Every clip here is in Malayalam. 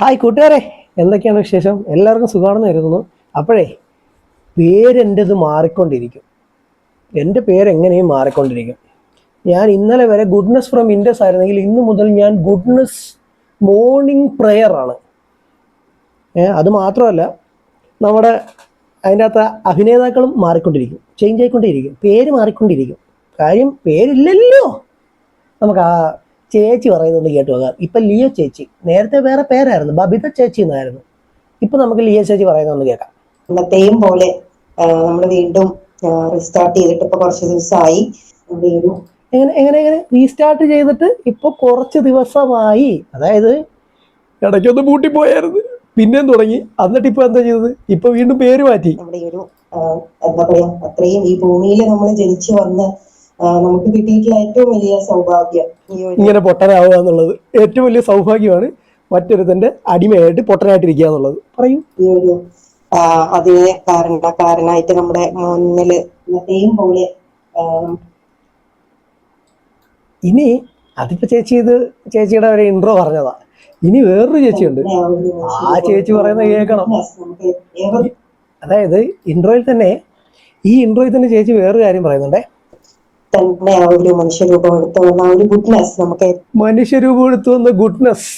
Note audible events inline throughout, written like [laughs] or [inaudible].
ഹായ് കൂട്ടുകാരെ എന്തൊക്കെയാണ് വിശേഷം? എല്ലാവർക്കും സുഖമാണെന്ന് കരുതുന്നു. അപ്പോഴേ പേരെന്റെത് മാറിക്കൊണ്ടിരിക്കും. എന്റെ പേരെങ്ങനെയും മാറിക്കൊണ്ടിരിക്കും. ഞാൻ ഇന്നലെ വരെ ഗുഡ്നസ് ഫ്രം ഇൻഡസ് ആയിരുന്നെങ്കിൽ ഇന്ന് മുതൽ ഞാൻ ഗുഡ്നസ് മോർണിംഗ് പ്രെയർ ആണ്. അത് മാത്രമല്ല നമ്മുടെ അതിന്റെ അകത്ത് അഭിനേതാക്കളും മാറിക്കൊണ്ടിരിക്കും ചേഞ്ച് ആയിക്കൊണ്ടിരിക്കും പേര് മാറിക്കൊണ്ടിരിക്കും. കാര്യം പേരില്ലല്ലോ. നമുക്ക് ആ ചേച്ചി പറയുന്നത് കേട്ടു നോക്കാം. ഇപ്പൊ ലിയോ ചേച്ചി നേരത്തെ വേറെ പേരായിരുന്നു ബബിത ചേച്ചി എന്നായിരുന്നു. ഇപ്പൊ നമുക്ക് ലിയോ ചേച്ചി പറയുന്നൊന്ന് കേൾക്കാം. അന്നത്തെയും പോലെ നമ്മൾ വീണ്ടും റീസ്റ്റാർട്ട് ചെയ്തിട്ട് ഇപ്പൊ കുറച്ച് ദിവസമായി. എങ്ങനെ എങ്ങനെ എങ്ങനെ? റീസ്റ്റാർട്ട് ചെയ്തിട്ട് ഇപ്പൊ കുറച്ച് ദിവസമായി. അതായത് ഇടയ്ക്കൊന്ന് പൂട്ടിപ്പോയായിരുന്നു. പിന്നെയും തുടങ്ങി. എന്നിട്ട് ഇപ്പൊ എന്താ ചെയ്തത്? ഇപ്പൊ വീണ്ടും പേര് മാറ്റി. നമ്മുടെ ഈ ഒരു എന്താ പറയാ അത്രയും ഈ ഭൂമിയിൽ നമ്മൾ ജനിച്ചു വന്ന് നമുക്ക് കിട്ടിയിട്ടുള്ള ഏറ്റവും വലിയ സൗഭാഗ്യം ഇങ്ങനെ പൊട്ടനാവുക എന്നുള്ളത് ഏറ്റവും വലിയ സൗഭാഗ്യമാണ് മറ്റൊരുത്തന്റെ അടിമയായിട്ട് പൊട്ടനായിട്ടിരിക്കുക എന്നുള്ളത്. പറയൂ. അതിനെ അതിന് കാരണക്കാരനായിട്ട് നമ്മുടെ മുന്നിൽ പോലെ ഇനി അതിപ്പോ ചേച്ചി ഇത് ചേച്ചിയുടെ ഒരു ഇൻട്രോ പറഞ്ഞതാ. ഇനി വേറൊരു ചേച്ചിയുണ്ട്. ഉണ്ട് ആ ചേച്ചി പറയുന്നത് കേൾക്കണം. അതായത് ഇൻട്രോയിൽ തന്നെ ഈ ഇൻട്രോയിൽ തന്നെ ചേച്ചി വേറൊരു കാര്യം പറയുന്നുണ്ടേ. തന്നെ ആ ഒരു മനുഷ്യരൂപം എടുത്തു വന്ന ആ ഒരു ഗുഡ്നെസ് നമുക്ക് മനുഷ്യരൂപം എടുത്തു വന്ന ഗുഡ്നെസ്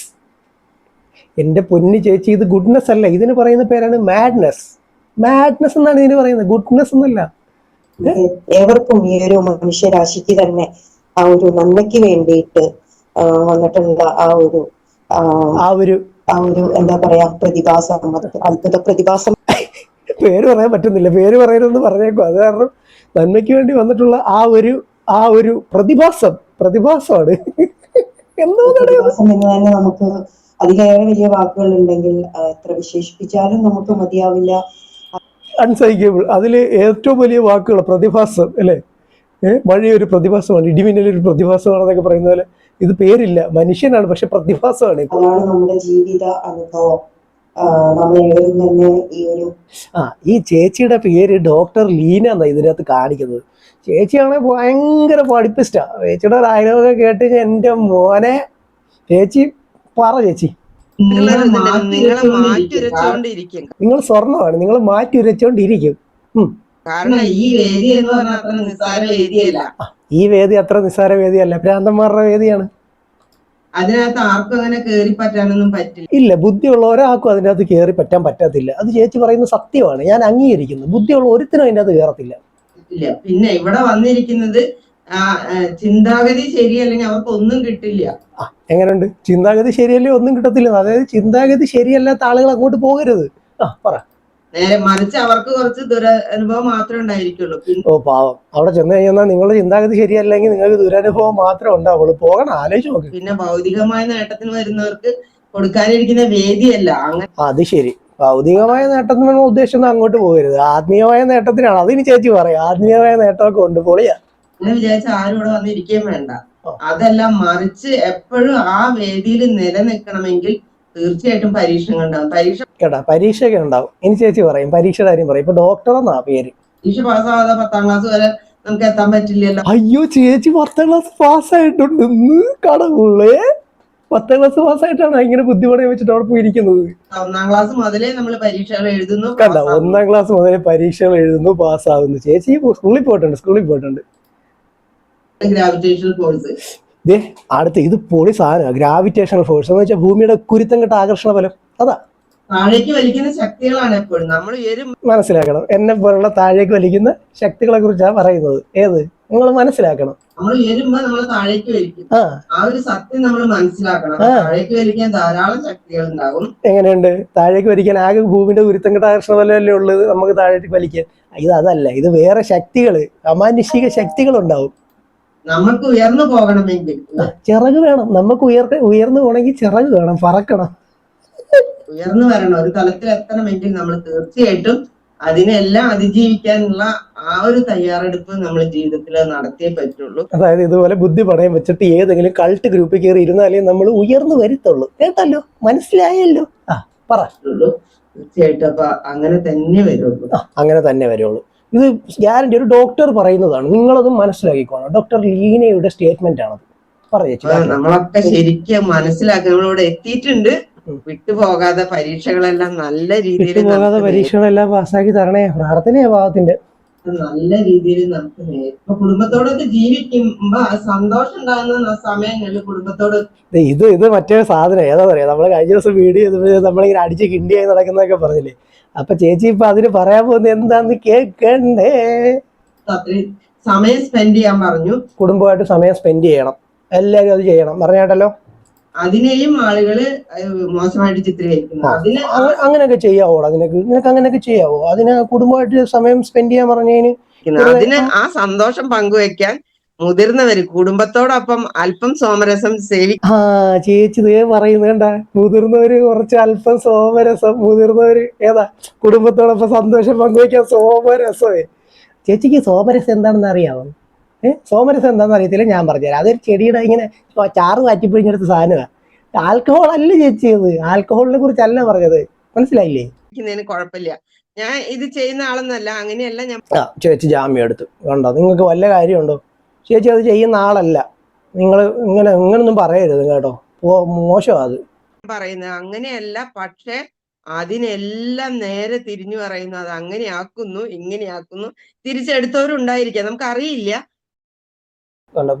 എന്റെ പൊന്നു ചേച്ചി ഇത് ഗുഡ്നെസ് അല്ല. ഇതിന് പറയുന്ന പേരാണ് മാഡ്നെസ് മാഡ്നെസ് എന്നാണ് ഇതിന് പറയുന്നത്. ഗുഡ്നെസ് എന്നല്ല. ഏവർക്കും ഈ ഒരു മനുഷ്യരാശിക്ക് തന്നെ ആ ഒരു നന്മയ്ക്ക് വേണ്ടിയിട്ട് വന്നിട്ടുള്ള ആ ഒരു ആ, ഒരു ആ ഒരു എന്താ പറയാ പ്രതിഭാസം അത് അത്ഭുത പ്രതിഭാസം. [laughs] പേര് പറയാൻ പറ്റുന്നില്ല. പേര് പറയണമെന്ന് പറഞ്ഞേക്കും. അത് കാരണം നന്മയ്ക്ക് വേണ്ടി വന്നിട്ടുള്ള ആ ഒരു ആ ഒരു പ്രതിഭാസം പ്രതിഭാസമാണ്. എന്തോ പ്രതിഭാസം എന്ന് തന്നെ നമുക്ക് അതിലേറെ വലിയ വാക്കുകൾ ഉണ്ടെങ്കിൽ എത്ര വിശേഷിപ്പിച്ചാലും നമുക്ക് മതിയാവില്ല. അൺസൈക്കബിൾ അതിൽ ഏറ്റവും വലിയ വാക്കുകൾ പ്രതിഭാസം അല്ലേ? മഴയൊരു പ്രതിഭാസമാണ് ഇടിമിന്നലൊരു പ്രതിഭാസമാണെന്നൊക്കെ പറയുന്ന പോലെ ഇത് പേരില്ല. മനുഷ്യനാണ് പക്ഷെ പ്രതിഭാസമാണ്. നമ്മുടെ ജീവിത അനുഭവം. തന്നെ ഈ ഒരു ആ ഈ ചേച്ചിയുടെ പേര് ഡോക്ടർ ലീന എന്നാ ഇതിനകത്ത് കാണിക്കുന്നത്. ചേച്ചിയാണെങ്കിൽ ഭയങ്കര പഠിപ്പിസ്റ്റാ. ചേച്ചിയുടെ ഡയലോഗ് കേട്ട് എന്റെ മോനെ ചേച്ചി പറ ചേച്ചി. നിങ്ങൾ സ്വർണമാണ്. നിങ്ങൾ മാറ്റി ഉരച്ചോണ്ടിരിക്കും. കാരണം ഈ വേദി എന്ന് പറഞ്ഞാൽ അത്ര നിസ്സാര വേദിയല്ല. ഈ വേദി അത്ര നിസ്സാര വേദിയല്ല. ഭ്രാന്തന്മാരുടെ വേദിയാണ്. അതിനകത്ത് ആർക്കും അങ്ങനെ കേറി പറ്റാനൊന്നും പറ്റില്ല. ഇല്ല ബുദ്ധിയുള്ള ഒരാൾക്കും അതിനകത്ത് കേറി കയറി പറ്റാൻ പറ്റത്തില്ല. അത് ചേച്ചി പറയുന്ന സത്യമാണ്. ഞാൻ അംഗീകരിക്കുന്നു. ബുദ്ധിയുള്ള ഒരുത്തിനും അതിന്റെ അകത്ത് കയറത്തില്ല ഇല്ല പിന്നെ ഇവിടെ വന്നിരിക്കുന്നത് ചിന്താഗതി ശരിയല്ലെങ്കിൽ അവർക്ക് ഒന്നും കിട്ടില്ല എങ്ങനെയുണ്ട് ചിന്താഗതി ശരിയല്ലേ? ഒന്നും കിട്ടത്തില്ല. അതായത് ചിന്താഗതി ശരിയല്ലാത്ത ആളുകൾ അങ്ങോട്ട് പോകരുത്. ആ പറ. നേരെ മറിച്ച് അവർക്ക് കുറച്ച് ദുരനുഭവം മാത്രമേ ഉണ്ടായിരിക്കുള്ളൂ. ഓ പാവം. അവിടെ ചെന്ന് കഴിഞ്ഞാൽ നിങ്ങളുടെ ചിന്താഗതി ശരിയല്ലെങ്കിൽ നിങ്ങൾക്ക് ദുരനുഭവം മാത്രമേ ഉണ്ടാവുള്ളൂ. പോകണം ആലോചിച്ച് നോക്ക്. പിന്നെ ഭൗതികമായ നേട്ടത്തിന് വരുന്നവർക്ക് കൊടുക്കാനിരിക്കുന്ന വേദിയല്ല. അങ്ങനെ അത് ശരി. ഭൗതികമായ നേട്ടത്തിനാണ് ഉദ്ദേശിച്ചത് അങ്ങോട്ട് പോകരുത്. ആത്മീയമായ നേട്ടത്തിനാണ്. അതിന് ചേച്ചി പറയാം. ആത്മീയമായ നേട്ടമൊക്കെ ഉണ്ട് പൊളിയാ. എന്ന് വിചാരിച്ച ആരും ഇവിടെ വന്നിരിക്കുകയും വേണ്ട. അതെല്ലാം മറിച്ച് എപ്പോഴും ആ വേദിയിൽ നിലനിൽക്കണമെങ്കിൽ തീർച്ചയായിട്ടും പരീക്ഷണങ്ങൾ ഉണ്ടാവും. പരീക്ഷ കേട്ടാ പരീക്ഷയൊക്കെ ഉണ്ടാവും. ഇനി ചേച്ചി പറയും പരീക്ഷയുടെ കാര്യം പറയും. ഇപ്പൊ ഡോക്ടർ എന്നാ പേര്? പരീക്ഷ പാസ്സാവാതെ പത്താം ക്ലാസ് വരെ നമുക്ക് എത്താൻ പറ്റില്ലല്ലോ. അയ്യോ ചേച്ചി പത്താം ക്ലാസ് പാസ് പാസ്സായിട്ടുണ്ട് കടവുള്ളേ പത്താം ക്ലാസ് പാസ് ആയിട്ടാണ് ഇങ്ങനെ ബുദ്ധിമുട്ട് വെച്ചിട്ട് അവിടെ പോയിരിക്കുന്നത്. ഒന്നാം ക്ലാസ് മുതലേ നമ്മൾ പരീക്ഷകൾ എഴുതുന്നു കണ്ട. ഒന്നാം ക്ലാസ് മുതലേ പരീക്ഷകൾ എഴുതുന്നു പാസ്സാവുന്നു. ചേച്ചി സ്കൂളിൽ പോയിട്ടുണ്ട് സ്കൂളിൽ പോയിട്ടുണ്ട്. ഗ്രാവിറ്റേഷൻ ഫോഴ്സ് ദേ അടുത്ത് ഇത് പൊളി സാധനം ഗ്രാവിറ്റേഷണൽ ഫോഴ്സ് എന്ന് വെച്ചാൽ ഭൂമിയുടെ കുരുത്തം കെട്ട ആകർഷണ ബലം അതാ. താഴേക്ക് വലിക്കുന്ന ശക്തികളാണ് എപ്പോഴും. നമ്മൾ മനസ്സിലാക്കണം. എന്നെ പോലുള്ള താഴേക്ക് വലിക്കുന്ന ശക്തികളെ കുറിച്ചാണ് പറയുന്നത്. ഏത്? നിങ്ങൾ മനസ്സിലാക്കണം. നമ്മൾ ഉയരുമ്പോ നമ്മൾ താഴേക്ക് വലിക്കും. ആ. ഒരു സത്യം നമ്മൾ മനസ്സിലാക്കണം. താഴേക്ക് വലിക്കാൻ ധാരാളം ശക്തികൾ ഉണ്ടാകും. എങ്ങനെയുണ്ട്? താഴേക്ക് വലിക്കാൻ ആകെ ഭൂമിന്റെ ഉരുത്തം കെട്ട ആകർഷണ ഫലമല്ലേ ഉള്ളത് നമുക്ക് താഴേക്ക് വലിക്കാൻ. ഇത് അതല്ല. ഇത് വേറെ ശക്തികൾ അമാനുഷിക ശക്തികൾ ഉണ്ടാവും നമുക്ക് ഉയർന്നു പോകണമെങ്കിൽ. ചിറക് വേണം. നമുക്ക് ഉയർ ഉയർന്നു പോകണമെങ്കിൽ ചിറക് വേണം പറക്കണം. ഉയർന്നു വരണം. ഒരു തലത്തിൽ എത്തണമെങ്കിൽ നമ്മൾ തീർച്ചയായിട്ടും അതിനെല്ലാം അതിജീവിക്കാനുള്ള ആ ഒരു തയ്യാറെടുപ്പ് നമ്മൾ ജീവിതത്തിൽ നടത്തിയേ പറ്റുള്ളൂ. അതായത് ഇതുപോലെ ബുദ്ധി പണയം വെച്ചിട്ട് ഏതെങ്കിലും കൾട്ട് ഗ്രൂപ്പിൽ കയറി ഇരുന്നാലേ നമ്മൾ ഉയർന്നു വരത്തുള്ളൂ. കേട്ടല്ലോ? മനസ്സിലായല്ലോ? ആ പറ. തീർച്ചയായിട്ടും അപ്പൊ അങ്ങനെ തന്നെ വരുള്ളൂ. അങ്ങനെ തന്നെ വരുള്ളൂ. ഇത് ഗ്യാരണ്ടി ഒരു ഡോക്ടർ പറയുന്നതാണ്. നിങ്ങളത് മനസ്സിലാക്കിക്കോണം. ഡോക്ടർ ലീനയുടെ സ്റ്റേറ്റ്മെന്റ് ആണത്. അപ്പൊ നമ്മളൊക്കെ ശരിക്കും മനസ്സിലാക്കി നമ്മളിവിടെ എത്തിയിട്ടുണ്ട് വിട്ടുപോകാതെ പരീക്ഷകളെല്ലാം നല്ല രീതിയിൽ വിട്ടുപോകാതെ പരീക്ഷകളെല്ലാം പാസ്സാക്കി തരണേ. പ്രാർത്ഥനയാ ഭാഗത്തിന്റെ നല്ല രീതിയിൽ നമുക്ക് ഇപ്പൊ കുടുംബത്തോടൊക്കെ ജീവിക്കുമ്പോ സന്തോഷം ഉണ്ടാകുന്ന സമയങ്ങളിൽ കുടുംബത്തോട് ഇത് ഇത് മറ്റേ സാധനം. ഏതാ പറയാ നമ്മൾ കഴിഞ്ഞ ദിവസം വീഡിയോ നമ്മളിങ്ങനെ അടിച്ച് കിണ്ടിയായി നടക്കുന്നതൊക്കെ പറഞ്ഞില്ലേ? അപ്പൊ ചേച്ചി ഇപ്പൊ അതിന് പറയാൻ പോകുന്നത് എന്താന്ന് കേക്കണ്ടേ? സമയം സ്പെൻഡ് ചെയ്യാൻ പറഞ്ഞു. കുടുംബമായിട്ട് സമയം സ്പെൻഡ് ചെയ്യണം. എല്ലാരും അത് ചെയ്യണം. പറഞ്ഞാട്ടല്ലോ? അതിനെയും ആളുകൾ മോശമായിട്ട് ചിത്രീകരിക്കുന്നു. അതിന് അങ്ങ- അങ്ങനെയൊക്കെ ചെയ്യാവോ? അതിനൊക്കെ നിനക്ക് അങ്ങനെയൊക്കെ ചെയ്യാവോ? അതിന് കുടുംബമായിട്ട് സമയം സ്പെൻഡ് ചെയ്യാൻ പറഞ്ഞതിന് അതിന് ആ സന്തോഷം പങ്കുവെക്കാൻ മുതിർന്നവര് കുടുംബത്തോടൊപ്പം അല്പം സോമരസം സേവി ആ ചേച്ചി നീ പറയുന്നത് കണ്ട. മുതിർന്നവര് കുറച്ച് അല്പം സോമരസം മുതിർന്നവര് ഏതാ? കുടുംബത്തോടൊപ്പം സന്തോഷം പങ്കുവയ്ക്കാൻ സോമരസമേ. ചേച്ചിക്ക് സോമരസം എന്താണെന്ന് അറിയാമോ ഏഹ് സോമരസം എന്താണെന്ന് അറിയത്തില്ല ഞാൻ പറഞ്ഞുതരാം. അതൊരു ചെടിയുടെ ഇങ്ങനെ ചാറ് വാറ്റിപ്പിഴിഞ്ഞെടുത്ത സാധനമാണ് ആൽക്കഹോൾ അല്ല ചേച്ചി അത്. ആൽക്കഹോളിനെ കുറിച്ചല്ല പറഞ്ഞത്. മനസ്സിലായില്ലേ? കുഴപ്പമില്ല. ഞാൻ ഇത് ചെയ്യുന്ന ആളൊന്നല്ല അങ്ങനെയല്ല ഞാൻ ചേച്ചി ജാമ്യം എടുത്തു. കണ്ടോ? നിങ്ങൾക്ക് വല്ല കാര്യമുണ്ടോ? ചേച്ചി അത് ചെയ്യുന്ന ആളല്ല. നിങ്ങൾ ഇങ്ങനെ ഇങ്ങനൊന്നും പറയരുത് കേട്ടോ. മോശമാ അത്. പറയുന്നത് അങ്ങനെയല്ല പക്ഷെ അതിനെല്ലാം നേരെ തിരിഞ്ഞു പറയുന്നു. അത് അങ്ങനെയാക്കുന്നു ഇങ്ങനെയാക്കുന്നു തിരിച്ചെടുത്തവരുണ്ടായിരിക്കാം. നമുക്ക് അറിയില്ല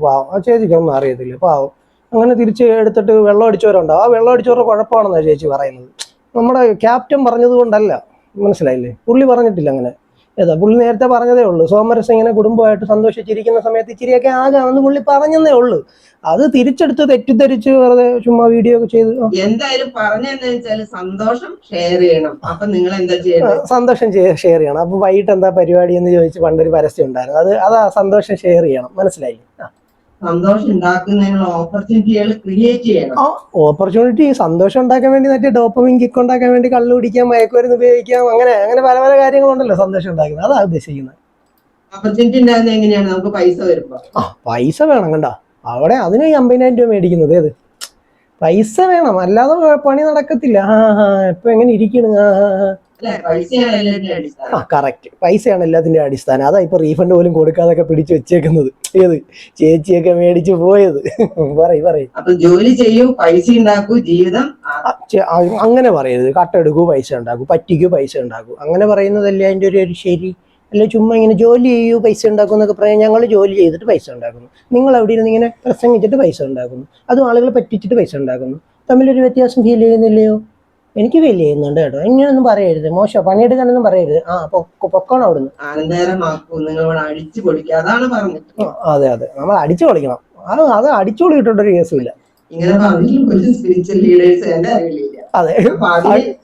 പാവം. ആ ചേച്ചിക്കൊന്നും അറിയത്തില്ല പാവം. അങ്ങനെ തിരിച്ച് എടുത്തിട്ട് വെള്ളം അടിച്ചവരുണ്ടോ? ആ വെള്ളം അടിച്ചവരുടെ കുഴപ്പമാണെന്നാണ് ചേച്ചി പറയുന്നത്. നമ്മുടെ ക്യാപ്റ്റൻ പറഞ്ഞത് കൊണ്ടല്ല മനസ്സിലായില്ലേ? പുള്ളി പറഞ്ഞിട്ടില്ല അങ്ങനെ. ഏതാ പുള്ളി നേരത്തെ പറഞ്ഞതേ ഉള്ളൂ. സോമരസ് ഇങ്ങനെ കുടുംബമായിട്ട് സന്തോഷിച്ചിരിക്കുന്ന സമയത്ത് ഇച്ചിരിയൊക്കെ ആകാമെന്ന് പുള്ളി പറഞ്ഞതേ ഉള്ളൂ. അത് തിരിച്ചെടുത്ത് തെറ്റിദ്ധരിച്ച് വെറുതെ ചുമ്മാ വീഡിയോ ഒക്കെ ചെയ്ത് എന്തായാലും പറഞ്ഞെന്ന് വെച്ചാൽ സന്തോഷം ഷെയർ ചെയ്യണം. അപ്പൊ നിങ്ങൾ എന്താ ചെയ്യണം സന്തോഷം ഷെയർ ചെയ്യണം. അപ്പൊ വൈകിട്ട് എന്താ പരിപാടി എന്ന് ചോദിച്ച് പണ്ടൊരു പരസ്യം ഉണ്ടായിരുന്നു. അത് അതാ സന്തോഷം ഷെയർ ചെയ്യണം. മനസ്സിലായി സന്തോഷം ഉണ്ടാക്കുന്നതിനുള്ള ഓപ്പർച്യൂണിറ്റികൾ ക്രിയേറ്റ് ചെയ്യണം ഓപ്പർച്യൂണിറ്റി സന്തോഷം ഉണ്ടാക്കാൻ വേണ്ടി മറ്റേ ഡോപ്പമിൻ കിക്ക് ഉണ്ടാക്കാൻ വേണ്ടി കള്ളു കുടിക്കാം മയക്കുമരുന്ന് ഉപയോഗിക്കാം അങ്ങനെ അങ്ങനെ പല പല കാര്യങ്ങളുണ്ടല്ലോ സന്തോഷം ഉണ്ടാക്കുന്നത്. അതാ ഉദ്ദേശിക്കുന്നത്. ഓപ്പർച്യൂണിറ്റി ഉണ്ടാകുന്നത് എങ്ങനെയാണ്? നമുക്ക് പൈസ വരുമ്പോ. ആ പൈസ വേണം കണ്ട? അവിടെ അതിന് ഈ അമ്പതിനായിരം രൂപ മേടിക്കുന്നത്. ഏത്? പൈസ വേണം. അല്ലാതെ പണി നടക്കത്തില്ല. ആ ഹാ ഇപ്പൊ എങ്ങനെ ഇരിക്കണു? ആ. ആ, കറക്റ്റ് പൈസയാണ് എല്ലാത്തിന്റെ അടിസ്ഥാനം? അതാ ഇപ്പൊ റീഫണ്ട് പോലും കൊടുക്കാതൊക്കെ പിടിച്ചു വെച്ചേക്കുന്നത്. ഏത്? ചേച്ചിയൊക്കെ മേടിച്ചു പോയത്. പറയ് പറയ്. അപ്പൊ ജോലി ചെയ്യൂ പൈസ ഉണ്ടാക്കൂ ജീവിതം അങ്ങനെ പറയരുത്. കട്ടെടുക്കൂ പൈസ ഉണ്ടാക്കൂ. പറ്റിക്കൂ പൈസ ഉണ്ടാക്കൂ. അങ്ങനെ പറയുന്നതല്ലേ അതിന്റെ ഒരു ഒരു ശരി? അല്ലെ ചുമ്മാ ഇങ്ങനെ ജോലി ചെയ്യൂ പൈസ ഉണ്ടാക്കൂ എന്നൊക്കെ പറയാൻ ഞങ്ങൾ ജോലി ചെയ്തിട്ട് പൈസ ഉണ്ടാക്കുന്നു. നിങ്ങൾ അവിടെ ഇരുന്ന് ഇങ്ങനെ പ്രസംഗിച്ചിട്ട് പൈസ ഉണ്ടാക്കുന്നു. അതും ആളുകളെ പറ്റിച്ചിട്ട് പൈസ ഉണ്ടാക്കുന്നു. തമ്മിലൊരു വ്യത്യാസം ഫീൽ ചെയ്യുന്നില്ലയോ? എനിക്ക് ഫീൽ ചെയ്യുന്നുണ്ട് കേട്ടോ. ഇങ്ങനൊന്നും പറയരുത്. മോശം. പണിയെടുക്കാനൊന്നും പറയരുത്. ആ പൊക്കോണം അവിടുന്ന്. അതെ അതെ. നമ്മൾ അടിച്ചു പൊളിക്കണം. അത് അത് അടിച്ചു പൊളിയിട്ടൊരു കേസുമില്ല. അതെ.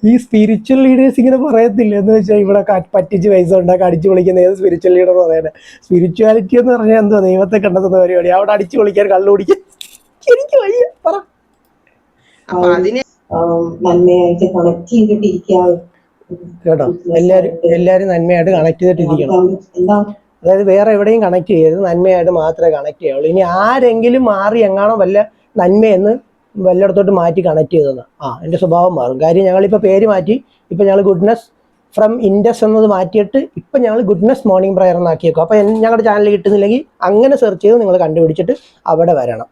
ഈ സ്പിരിച്വൽ ലീഡേഴ്സ് ഇങ്ങനെ പറയത്തില്ല. എന്ന് വെച്ചാൽ ഇവിടെ പറ്റിച്ച് പൈസ ഉണ്ടാക്കി അടിച്ചു പൊളിക്കുന്ന ഏത് സ്പിരിച്വൽ ലീഡർ പറയണേ? സ്പിരിച്വാലിറ്റി എന്ന് പറഞ്ഞാൽ എന്തോ ദൈവത്തെ കണ്ടെത്തുന്ന പരിപാടി. അവിടെ അടിച്ചു പൊളിക്കാൻ കള്ളു കുടിക്കാൻ. എനിക്ക് വയ്യ. പറ. അതിനെ നന്മയായിട്ട് കണക്ട് ചെയ്തിട്ടിരിക്കാം കേട്ടോ? എല്ലാരും എല്ലാരും നന്മയായിട്ട് കണക്ട് ചെയ്തിട്ടിരിക്കണം. അതായത് വേറെ എവിടെയും കണക്ട് ചെയ്യരുത്. നന്മയായിട്ട് മാത്രമേ കണക്ട് ചെയ്യുള്ളൂ ഇനി ആരെങ്കിലും മാറി എങ്ങാണോ വല്ല നന്മയെന്ന് വല്ലയിടത്തോട്ട് മാറ്റി കണക്ട് ചെയ്തത്. ആ എന്റെ സ്വഭാവം മാറും. കാര്യം ഞങ്ങളിപ്പോൾ പേര് മാറ്റി ഇപ്പം ഞങ്ങൾ ഗുഡ്നസ് ഫ്രം ഇൻഡസ് എന്നത് മാറ്റിയിട്ട് ഇപ്പം ഞങ്ങൾ ഗുഡ്നസ് മോർണിംഗ് പ്രയർ എന്നാക്കിയേക്കും. അപ്പോൾ ഞങ്ങളുടെ ചാനൽ കിട്ടുന്നില്ലെങ്കിൽ അങ്ങനെ സെർച്ച് ചെയ്ത് നിങ്ങൾ കണ്ടുപിടിച്ചിട്ട് അവിടെ വരണം.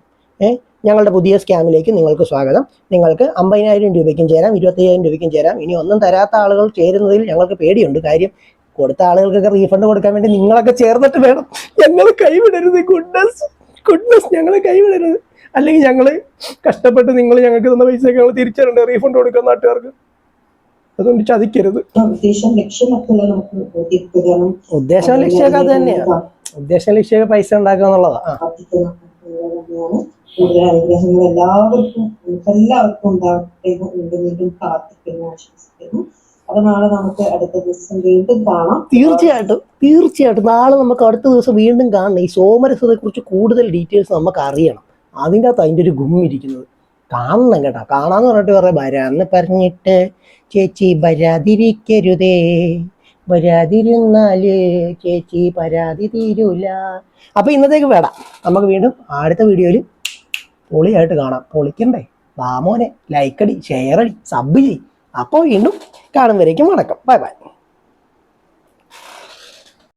ഞങ്ങളുടെ പുതിയ സ്കാമിലേക്ക് നിങ്ങൾക്ക് സ്വാഗതം. നിങ്ങൾക്ക് അമ്പതിനായിരം രൂപയ്ക്കും ചേരാം ഇരുപത്തയ്യായിരം രൂപയ്ക്കും ചേരാം. ഇനി ഒന്നും തരാത്ത ആളുകൾ ചേരുന്നതിൽ ഞങ്ങൾക്ക് പേടിയുണ്ട്. കാര്യം കൊടുത്ത ആളുകൾക്കൊക്കെ റീഫണ്ട് കൊടുക്കാൻ വേണ്ടി നിങ്ങളൊക്കെ ചേർന്നിട്ട് വേണം. ഞങ്ങൾ കൈവിടരുത്. ഗുഡ്നസ് ഗുഡ്നസ് ഞങ്ങളെ കൈവിടരുത്. അല്ലെങ്കിൽ ഞങ്ങൾ കഷ്ടപ്പെട്ട് നിങ്ങൾ ഞങ്ങൾക്ക് തന്ന പൈസയൊക്കെ ഞങ്ങൾ തിരിച്ചറിയണ്ട റീഫണ്ട് കൊടുക്കാൻ നാട്ടുകാർക്ക്. അതുകൊണ്ട് ചതിക്കരുത്. ഉദ്ദേശം ലക്ഷ്യമൊക്കെ അത് തന്നെയാണ് ഉദ്ദേശം ലക്ഷ്യമൊക്കെ പൈസ ഉണ്ടാക്കുക എന്നുള്ളതാ. കൂടുതൽ അനുഗ്രഹങ്ങൾ എല്ലാവർക്കും എല്ലാവർക്കും ഉണ്ടാകട്ടെ എന്ന് വീണ്ടും പ്രാർത്ഥിക്കുന്നു ആശംസിക്കുന്നു. അപ്പൊ നാളെ നമുക്ക് അടുത്ത ദിവസം വീണ്ടും കാണാം. തീർച്ചയായിട്ടും തീർച്ചയായിട്ടും. നാളെ നമുക്ക് അടുത്ത ദിവസം വീണ്ടും കാണണം. ഈ സോമരസത്തെ കുറിച്ച് കൂടുതൽ ഡീറ്റെയിൽസ് നമുക്ക് അറിയണം അതിന്റെ അകത്ത് അതിന്റെ ഒരു ഗുമ്മിരിക്കുന്നത് കാണണം കേട്ടോ. കാണാന്ന് പറഞ്ഞിട്ട് പറയാം വരാന്ന് പറഞ്ഞിട്ട് ചേച്ചി വരാതിരിക്കരുതേ. വരാതിരുന്നാൽ ചേച്ചി പരാതി തീരൂല. അപ്പൊ ഇന്നത്തേക്ക് വേടാം. നമുക്ക് വീണ്ടും അടുത്ത വീഡിയോയിൽ പൊളിയായിട്ട് കാണാം. പൊളിക്കണ്ടേ? വാമോനെ ലൈക്കടി ഷെയർ അടി സബ് ചെയ് അപ്പോൾ വീണ്ടും കാണുന്നവരേക്കും വരേക്കും വണക്കം. Bye bye